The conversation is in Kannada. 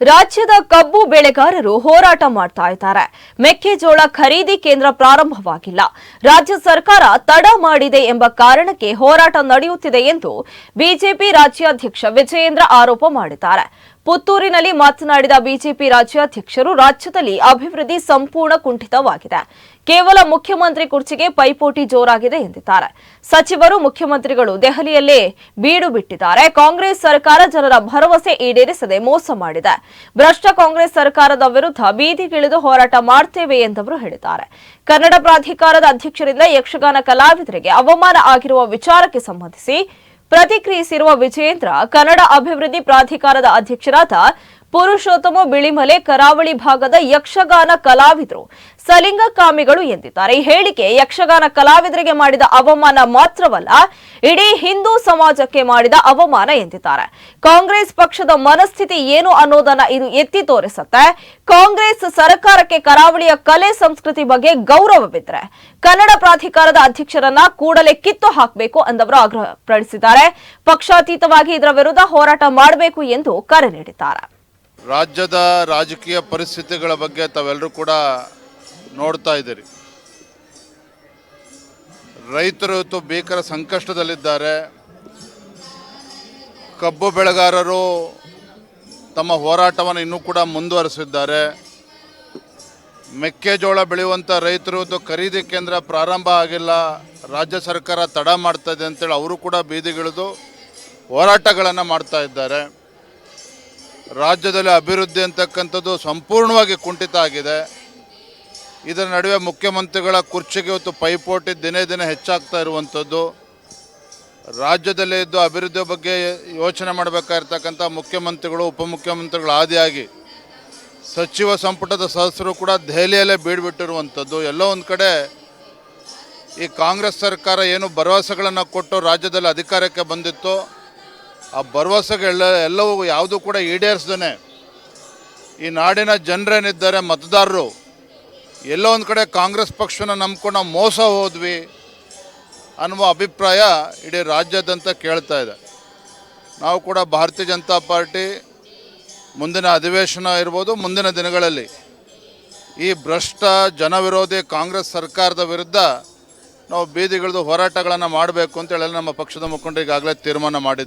ರಾಜ್ಯದ ಕಬ್ಬು ಬೆಳೆಗಾರರು ಹೋರಾಟ ಮಾಡ್ತಾ ಇದ್ದಾರೆ. ಮೆಕ್ಕೆಜೋಳ ಖರೀದಿ ಕೇಂದ್ರ ಪ್ರಾರಂಭವಾಗಿಲ್ಲ. ರಾಜ್ಯ ಸರ್ಕಾರ ತಡ ಮಾಡಿದೆ ಎಂಬ ಕಾರಣಕ್ಕೆ ಹೋರಾಟ ನಡೆಯುತ್ತಿದೆ ಎಂದು ಬಿಜೆಪಿ ರಾಜ್ಯಾಧ್ಯಕ್ಷ ವಿಜಯೇಂದ್ರ ಆರೋಪ ಮಾಡಿದ್ದಾರೆ. ಪುತ್ತೂರಿನಲ್ಲಿ ಮಾತನಾಡಿದ ಬಿಜೆಪಿ ರಾಜ್ಯಾಧ್ಯಕ್ಷರು, ರಾಜ್ಯದಲ್ಲಿ ಅಭಿವೃದ್ಧಿ ಸಂಪೂರ್ಣ ಕುಂಠಿತವಾಗಿದೆ. ಕೇವಲ ಮುಖ್ಯಮಂತ್ರಿ ಕುರ್ಚಿಗೆ ಪೈಪೋಟಿ ಜೋರಾಗಿದೆ ಎಂದಿದ್ದಾರೆ. ಸಚಿವರು, ಮುಖ್ಯಮಂತ್ರಿಗಳು ದೆಹಲಿಯಲ್ಲೇ ಬೀಡು ಬಿಟ್ಟಿದ್ದಾರೆ. ಕಾಂಗ್ರೆಸ್ ಸರ್ಕಾರ ಜನರ ಭರವಸೆ ಈಡೇರಿಸದೆ ಮೋಸ ಮಾಡಿದೆ. ಭ್ರಷ್ಟ ಕಾಂಗ್ರೆಸ್ ಸರ್ಕಾರದ ವಿರುದ್ಧ ಬೀದಿಗಿಳಿದು ಹೋರಾಟ ಮಾಡ್ತೇವೆ ಎಂದವರು ಹೇಳಿದ್ದಾರೆ. ಕನ್ನಡ ಪ್ರಾಧಿಕಾರದ ಅಧ್ಯಕ್ಷರಿಂದ ಯಕ್ಷಗಾನ ಕಲಾವಿದರಿಗೆ ಅವಮಾನ ಆಗಿರುವ ವಿಚಾರಕ್ಕೆ ಸಂಬಂಧಿಸಿ ಪ್ರತಿಕ್ರಿಯಿಸಿರುವ ವಿಜಯೇಂದ್ರ ಕನ್ನಡ ಅಭಿವೃದ್ಧಿ ಪ್ರಾಧಿಕಾರದ ಅಧ್ಯಕ್ಷರಾದ ಪುರುಷೋತ್ತಮ ಬಿಳಿಮಲೆ ಕರಾವಳಿ ಭಾಗದ ಯಕ್ಷಗಾನ ಕಲಾವಿದರು, ಸಲಿಂಗಕಾಮಿಗಳು ಎಂದಿದ್ದಾರೆ. ಈ ಹೇಳಿಕೆ ಯಕ್ಷಗಾನ ಕಲಾವಿದರಿಗೆ ಮಾಡಿದ ಅವಮಾನ ಮಾತ್ರವಲ್ಲ, ಇಡೀ ಹಿಂದೂ ಸಮಾಜಕ್ಕೆ ಮಾಡಿದ ಅವಮಾನ ಎಂದಿದ್ದಾರೆ. ಕಾಂಗ್ರೆಸ್ ಪಕ್ಷದ ಮನಸ್ಥಿತಿ ಏನು ಅನ್ನೋದನ್ನ ಇದು ಎತ್ತಿ ತೋರಿಸುತ್ತೆ. ಕಾಂಗ್ರೆಸ್ ಸರ್ಕಾರಕ್ಕೆ ಕರಾವಳಿಯ ಕಲೆ ಸಂಸ್ಕೃತಿ ಬಗ್ಗೆ ಗೌರವವಿದ್ರೆ ಕನ್ನಡ ಪ್ರಾಧಿಕಾರದ ಅಧ್ಯಕ್ಷರನ್ನ ಕೂಡಲೇ ಕಿತ್ತು ಹಾಕಬೇಕು ಎಂದವರು ಆಗ್ರಹಪಡಿಸಿದ್ದಾರೆ. ಪಕ್ಷಾತೀತವಾಗಿ ಇದರ ವಿರುದ್ಧ ಹೋರಾಟ ಮಾಡಬೇಕು ಎಂದು ಕರೆ ನೀಡಿದ್ದಾರೆ. ರಾಜ್ಯದ ರಾಜಕೀಯ ಪರಿಸ್ಥಿತಿಗಳ ಬಗ್ಗೆ ತಾವೆಲ್ಲರೂ ಕೂಡ ನೋಡ್ತಾ ಇದ್ದೀರಿ. ರೈತರು ಇವತ್ತು ಭೀಕರ ಸಂಕಷ್ಟದಲ್ಲಿದ್ದಾರೆ. ಕಬ್ಬು ಬೆಳೆಗಾರರು ತಮ್ಮ ಹೋರಾಟವನ್ನು ಇನ್ನೂ ಕೂಡ ಮುಂದುವರಿಸಿದ್ದಾರೆ. ಮೆಕ್ಕೆಜೋಳ ಬೆಳೆಯುವಂಥ ರೈತರು ಇವತ್ತು ಖರೀದಿ ಕೇಂದ್ರ ಪ್ರಾರಂಭ ಆಗಿಲ್ಲ. ರಾಜ್ಯ ಸರ್ಕಾರ ತಡ ಮಾಡ್ತಾ ಇದೆ ಅಂತೇಳಿ ಅವರು ಕೂಡ ಬೀದಿಗಿಳಿದು ಹೋರಾಟಗಳನ್ನು ಮಾಡ್ತಾ ಇದ್ದಾರೆ. ರಾಜ್ಯದಲ್ಲಿ ಅಭಿವೃದ್ಧಿ ಅಂತಕ್ಕಂಥದ್ದು ಸಂಪೂರ್ಣವಾಗಿ ಕುಂಠಿತ ಆಗಿದೆ. ಇದರ ನಡುವೆ ಮುಖ್ಯಮಂತ್ರಿಗಳ ಕುರ್ಚಿಗೆ ಇವತ್ತು ಪೈಪೋಟಿ ದಿನೇ ದಿನೇ ಹೆಚ್ಚಾಗ್ತಾ ಇರುವಂಥದ್ದು. ರಾಜ್ಯದಲ್ಲೇ ಇದ್ದು ಅಭಿವೃದ್ಧಿ ಬಗ್ಗೆ ಯೋಚನೆ ಮಾಡಬೇಕಾಗಿರ್ತಕ್ಕಂಥ ಮುಖ್ಯಮಂತ್ರಿಗಳು, ಉಪಮುಖ್ಯಮಂತ್ರಿಗಳು ಆದಿಯಾಗಿ ಸಚಿವ ಸಂಪುಟದ ಸದಸ್ಯರು ಕೂಡ ದೆಹಲಿಯಲ್ಲೇ ಬೀಡ್ಬಿಟ್ಟಿರುವಂಥದ್ದು. ಎಲ್ಲೋ ಒಂದು ಕಡೆ ಈ ಕಾಂಗ್ರೆಸ್ ಸರ್ಕಾರ ಏನು ಭರವಸೆಗಳನ್ನು ಕೊಟ್ಟು ರಾಜ್ಯದಲ್ಲಿ ಅಧಿಕಾರಕ್ಕೆ ಬಂದಿತ್ತು ಆ ಭರವಸೆಗಳೆಲ್ಲ ಎಲ್ಲವೂ ಯಾವುದೂ ಕೂಡ ಈಡೇರಿಸ್ದೇ ಈ ನಾಡಿನ ಜನರೇನಿದ್ದಾರೆ ಮತದಾರರು, ಎಲ್ಲೋ ಒಂದು ಕಡೆ ಕಾಂಗ್ರೆಸ್ ಪಕ್ಷನ ನಂಬ್ಕೊಂಡು ಮೋಸ ಹೋದ್ವಿ ಅನ್ನುವ ಅಭಿಪ್ರಾಯ ಇಡೀ ರಾಜ್ಯಾದ್ಯಂತ ಕೇಳ್ತಾ ಇದೆ. ನಾವು ಕೂಡ ಭಾರತೀಯ ಜನತಾ ಪಾರ್ಟಿ ಮುಂದಿನ ಅಧಿವೇಶನ ಇರ್ಬೋದು, ಮುಂದಿನ ದಿನಗಳಲ್ಲಿ ಈ ಭ್ರಷ್ಟ ಜನವಿರೋಧಿ ಕಾಂಗ್ರೆಸ್ ಸರ್ಕಾರದ ವಿರುದ್ಧ ನಾವು ಬೀದಿಗಿಳಿದು ಹೋರಾಟಗಳನ್ನು ಮಾಡಬೇಕು ಅಂತೇಳಿ ನಮ್ಮ ಪಕ್ಷದ ಮುಖಂಡರು ಈಗಾಗಲೇ ತೀರ್ಮಾನ ಮಾಡಿದ್ದು